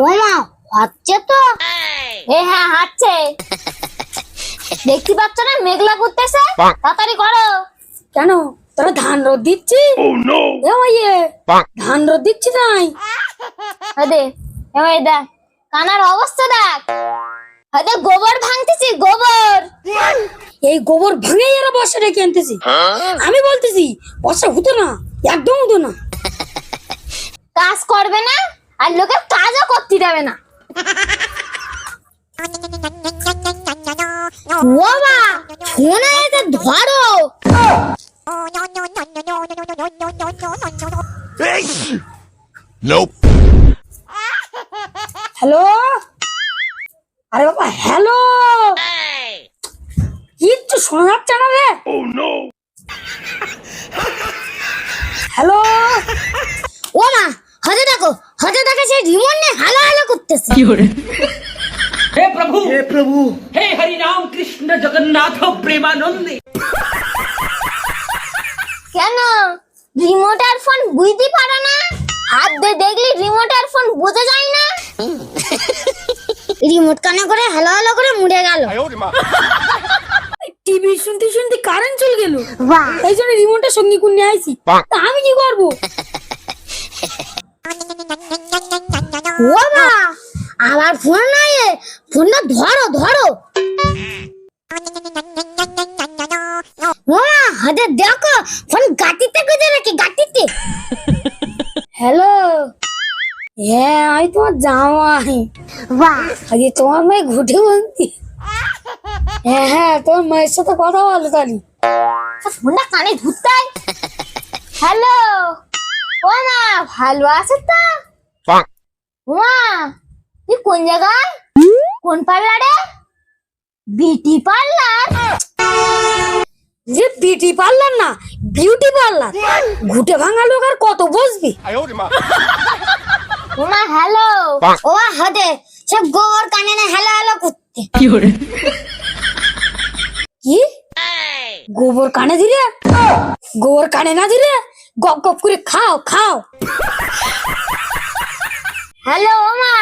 ও মা হচ্ছে তো এ হ্যাঁ হাঁটছে। দেখতে পাচ্ছ না মেঘলা করতেছে? তাড়াতাড়ি করো। কেন? তোরা ধান রোদ দিচ্ছি? এ ধান রোদ দিচ্ছি নাই দেখ কানার অবস্থা দেখ। গোবর এই গোবর ভাঙে এরা বর্ষা ডেকে আনতেছি। আমি বলতেছি বর্ষা হতো না একদম হতো না। কাজ করবে না আর লোকের কাজও করতে দেবে না। ও ধরো। হ্যালো আরে বাবা হ্যালো কিচ্ছু শোনা যাচ্ছে না রে। ও নো হ্যালো ও মা হতে দেখো হতে দেখো সেই রিমোট নিয়ে হালা হালা করতেছে। কি করে হে প্রভু। হে প্রভু। হে হরি রাম কৃষ্ণ জগন্নাথ প্রেমানন্দে। কেন? রিমোট আর ফোন বুঝতে পারে না। হাত দিয়ে দেখলি রিমোট আর ফোন বোঝা যায় না। রিমোট কানে করে হালা হালা করে মুড়ে গেল। টিভি শুনতে শুনতে কারেন্ট চলে গেল। বাহ। এই জন্য রিমোটটা সঙ্গে করে নিয়ে আইছি। তা আমি কি করব? ও মা আমার ফোন নাই এ। ফোনটা ধরো ধরো। ও মা হাতে দেখো ফোন গাটিতে গুজে নাকি গাটিতে হ্যালো? হ্যাঁ আমি তোমার জামাই। বাহ। আগে তোমার মেয়ে ঘুটে বলতি হ্যাঁ হ্যাঁ তোমার মায়ের সাথে কথা বলো তাহলে। ফোনটা কানে ধুতাই হ্যালো ও মা ভালো আছে তো? মা তুই কোন জায়গায়? কোন পার্লারে? Beauty parlour. যে বিউটি পার্লার না বিউটি পার্লার। ঘুটে ভাঙা লোক আর কত বসবি? মা। হ্যালো। ও হাতে সে গোবর কানে না হ্যালো হ্যালো করতে। কি গোবর কানে দিলে? গোবর কানে না দিলে গপ গপ করে খাও খাও। হ্যালো মা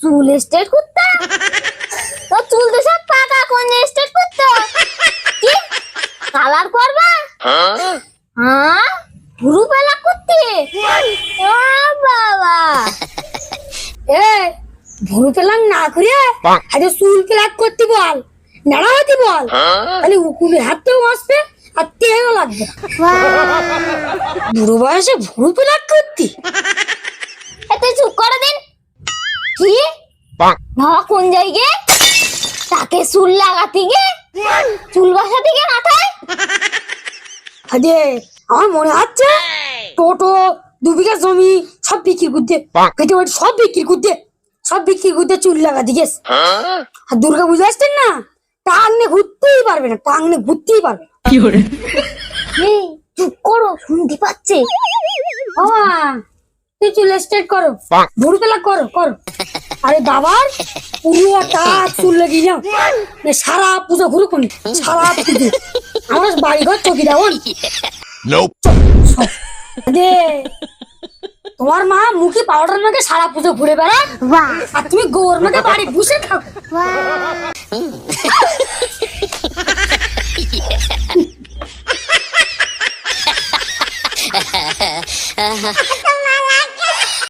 চুল স্ট্রেট করতে? তো চুল তো সব পাকা কোন স্ট্রেট করতে? কি? কালার করবা? হ্যাঁ? পুরু বেলা করতে? ও বাবা। এ ভুরু পেলাম না করে। আরে চুল পেলাক করতে বল। নাড়া হতে বল। তাহলে উকুলের হাতটাও আসবে আর তেলও লাগবে। বুড়ো বয়সে ভুরু পেলাক করতি। তুই চুপ করে দিন। কি? বাবা কোন জায়গায়? তাকে চুল লাগাতে গিয়ে? চুল বসাতে গিয়ে মাথায়? আরে আমার মনে হচ্ছে টোটো দু বিঘা জমি সব বিক্রি করতে পেটে সব বিক্রি করতে সব বিক্রি করতে চুল লাগাতে গেছে। আর দুর্গা বুঝে আসছেন না? টাংনে ঘুরতেই পারবে না টাংনে ঘুরতেই পারবে না। এই চুপ করো শুনতে পাচ্ছে। বাবা তুই চুল স্ট্রেট করো। ভুরু পেলা করো করো। আরে বাবার পুরোটা চুল লাগিয়ে যাও না সারা পুজো ঘুরু কোন সারা পুজো। আমার বাড়ি ঘর চকি দেওয়ান Nope. দে তোমার মা মুখে পাউডার মাকে সারা পুজো ঘুরে বেড়ায় বাহ। আর তুমি গোবর মাকে বাড়ি বসে থাকো। বাহ